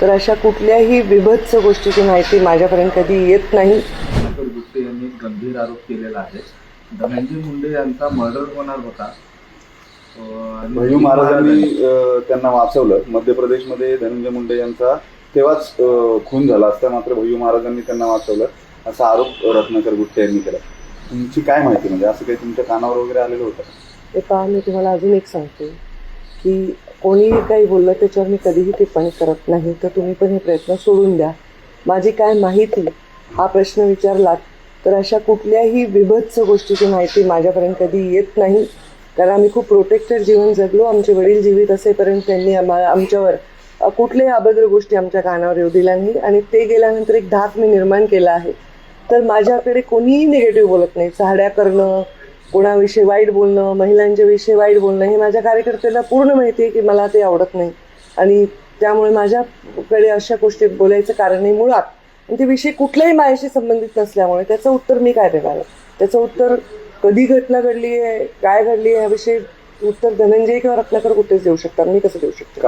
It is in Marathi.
तर अशा कुठल्याही विभत्स गोष्टीची माहिती माझ्यापर्यंत कधी येत नाही. गुट्टे यांनी गंभीर आरोप केलेला आहे. धनंजय मुंडे यांचा मर्डर होणार होता. भैयू महाराजांनी त्यांना वाचवलं. मध्य प्रदेशमध्ये धनंजय मुंडे यांचा तेव्हाच खून झाला असता मात्र भैयू महाराजांनी त्यांना वाचवलं. असा आरोप रत्नाकर गुट्टे यांनी केला. तुमची काय माहिती? म्हणजे असं काही तुमच्या कानावर वगैरे आलेलं होतं? ते पहा मी तुम्हाला अजून एक सांगते. की कोणीही काही बोललं त्याच्यावर मी कधीही टिप्पणी करत नाही. तर तुम्ही पण हे प्रयत्न सोडून द्या. माझी काय माहिती? हा प्रश्न विचारलात तर अशा कुठल्याही विभत्स गोष्टीची माहिती माझ्यापर्यंत कधी येत नाही. कारण आम्ही खूप प्रोटेक्टेड जीवन जगलो. आमचे वडील जीवित असेपर्यंत त्यांनी आम्हाला आमच्यावर कुठल्याही अभद्र गोष्टी आमच्या कानावर येऊ दिल्या नाही. आणि ते गेल्यानंतर एक धाक मी निर्माण केला आहे. तर माझ्याकडे कोणीही निगेटिव्ह बोलत नाही. चाहड्या करणं कोणाविषयी वाईट बोलणं महिलांच्या विषयी वाईट बोलणं हे माझ्या कार्यकर्त्यांना पूर्ण माहिती आहे की मला ते आवडत नाही. आणि त्यामुळे माझ्याकडे अशा गोष्टी बोलायचं कारण नाही मुळात. आणि ते विषय कुठल्याही माझ्याशी संबंधित नसल्यामुळे त्याचं उत्तर मी काय देणार? आहे? त्याचं उत्तर कधी घटना घडली आहे काय घडली आहे याविषयी उत्तर धनंजय किंवा रत्नाकर कुठेच देऊ शकतात मी कसं देऊ शकतो?